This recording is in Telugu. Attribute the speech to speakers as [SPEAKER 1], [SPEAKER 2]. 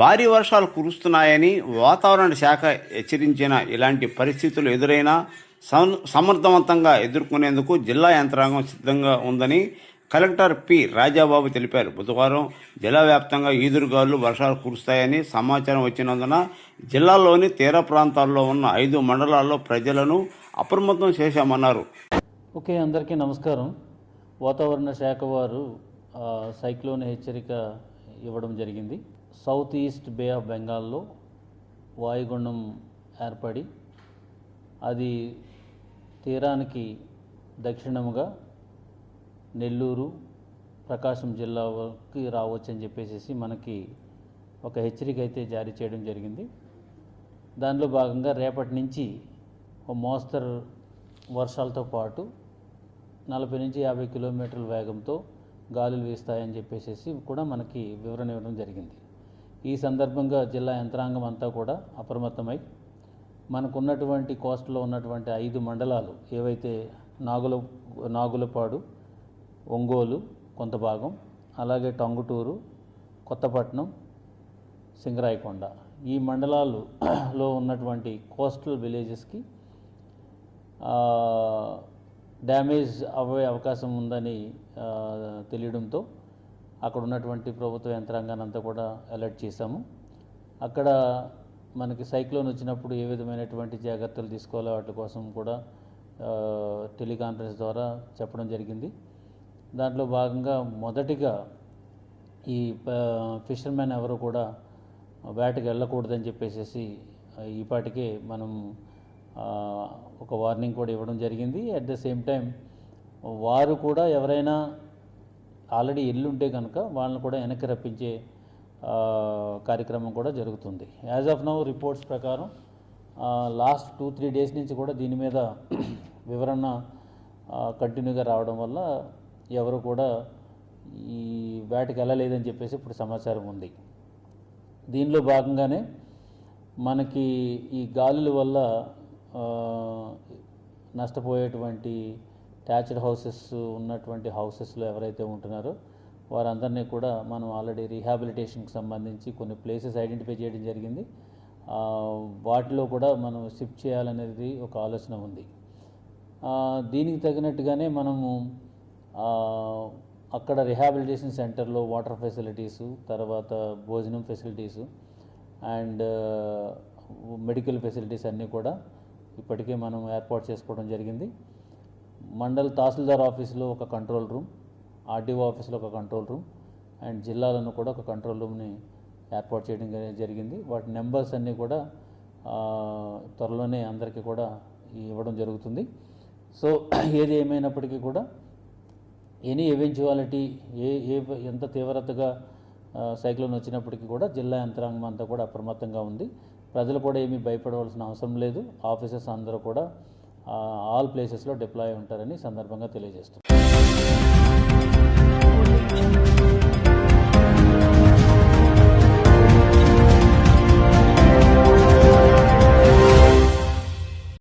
[SPEAKER 1] భారీ వర్షాలు కురుస్తున్నాయని వాతావరణ శాఖ హెచ్చరించిన ఇలాంటి పరిస్థితులు ఎదురైనా సమర్థవంతంగా ఎదుర్కొనేందుకు జిల్లా యంత్రాంగం సిద్ధంగా ఉందని కలెక్టర్ పి రాజాబాబు తెలిపారు. బుధవారం జిల్లా వ్యాప్తంగా ఈదురుగాలు వర్షాలు కురుస్తాయని సమాచారం వచ్చినందున జిల్లాలోని తీర ప్రాంతాల్లో ఉన్న ఐదు మండలాల్లో ప్రజలను అప్రమత్తం చేశామన్నారు.
[SPEAKER 2] ఓకే అందరికీ నమస్కారం. వాతావరణ శాఖ వారు సైక్లోన్ హెచ్చరిక ఇవ్వడం జరిగింది. సౌత్ ఈస్ట్ బే ఆఫ్ బెంగాల్లో వాయుగుండం ఏర్పడి అది తీరానికి దక్షిణముగా నెల్లూరు ప్రకాశం జిల్లాకి రావచ్చని చెప్పేసి మనకి ఒక హెచ్చరిక అయితే జారీ చేయడం జరిగింది. దానిలో భాగంగా రేపటి నుంచి ఓ మోస్తరు వర్షాలతో పాటు నలభై నుంచి యాభై కిలోమీటర్ల వేగంతో గాలులు వీస్తాయని చెప్పేసి కూడా మనకి వివరణ ఇవ్వడం జరిగింది. ఈ సందర్భంగా జిల్లా యంత్రాంగం అంతా కూడా అప్రమత్తమై మనకున్నటువంటి కోస్ట్లో ఉన్నటువంటి ఐదు మండలాలు ఏవైతే నాగుల నాగులపాడు ఒంగోలు కొంత భాగం అలాగే టంగుటూరు కొత్తపట్నం సింగరాయకొండ. ఈ మండలాలలో ఉన్నటువంటి కోస్టల్ విలేజెస్కి డ్యామేజ్ అవ్వే అవకాశం ఉందని తెలియడంతో అక్కడ ఉన్నటువంటి ప్రభుత్వ యంత్రాంగాన్ని అంతా కూడా అలర్ట్ చేశాము. అక్కడ మనకి సైక్లోన్ వచ్చినప్పుడు ఏ విధమైనటువంటి జాగ్రత్తలు తీసుకోవాలో వాటి కోసం కూడా టెలికాన్ఫరెన్స్ ద్వారా చెప్పడం జరిగింది. దాంట్లో భాగంగా మొదటిగా ఈ ఫిషర్మెన్ ఎవరు కూడా వేటకి వెళ్ళకూడదని చెప్పేసి ఈపాటికే మనం ఒక వార్నింగ్ కూడా ఇవ్వడం జరిగింది. అట్ ద సేమ్ టైం వారు కూడా ఎవరైనా ఆల్రెడీ ఎల్లుంటే కనుక వాళ్ళని కూడా వెనక్కి రప్పించే కార్యక్రమం కూడా జరుగుతుంది. యాజ్ ఆఫ్ నౌ రిపోర్ట్స్ ప్రకారం లాస్ట్ టూ త్రీ డేస్ నుంచి కూడా దీని మీద వివరణ కంటిన్యూగా రావడం వల్ల ఎవరు కూడా ఈ వేటకి వెళ్ళలేదని చెప్పేసి ఇప్పుడు సమాచారం ఉంది. దీనిలో భాగంగానే మనకి ఈ గాలుల వల్ల నష్టపోయేటువంటి ట్యాచ్డ్ హౌసెస్ ఉన్నటువంటి హౌసెస్లో ఎవరైతే ఉంటున్నారో వారందరినీ కూడా మనం ఆల్రెడీ రీహాబిలిటేషన్కి సంబంధించి కొన్ని ప్లేసెస్ ఐడెంటిఫై చేయడం జరిగింది. వాటిలో కూడా మనం షిఫ్ట్ చేయాలనేది ఒక ఆలోచన ఉంది. దీనికి తగినట్టుగానే మనము అక్కడ రిహాబిలిటేషన్ సెంటర్లో వాటర్ ఫెసిలిటీసు తర్వాత భోజనం ఫెసిలిటీసు అండ్ మెడికల్ ఫెసిలిటీస్ అన్నీ కూడా ఇప్పటికే మనం ఏర్పాటు చేసుకోవడం జరిగింది. మండల్ తహసీల్దార్ ఆఫీస్లో ఒక కంట్రోల్ రూమ్ ఆర్డీఓ ఆఫీస్లో ఒక కంట్రోల్ రూమ్ అండ్ జిల్లాలను కూడా ఒక కంట్రోల్ రూమ్ని ఏర్పాటు చేయడం జరిగింది. వాటి నెంబర్స్ అన్నీ కూడా త్వరలోనే అందరికీ కూడా ఇవ్వడం జరుగుతుంది. సో ఏది ఏమైనప్పటికీ కూడా ఎనీ ఎవెన్చువాలిటీ ఏ ఏ ఎంత తీవ్రతగా సైక్లోన్ వచ్చినప్పటికీ కూడా జిల్లా యంత్రాంగం అంతా కూడా అప్రమత్తంగా ఉంది. ప్రజలు కూడా ఏమీ భయపడవలసిన అవసరం లేదు. ఆఫీసర్స్ అందరూ కూడా ఆల్ ప్లేసెస్లో డిప్లాయ్ ఉంటారని సందర్భంగా తెలియజేస్తున్నాం.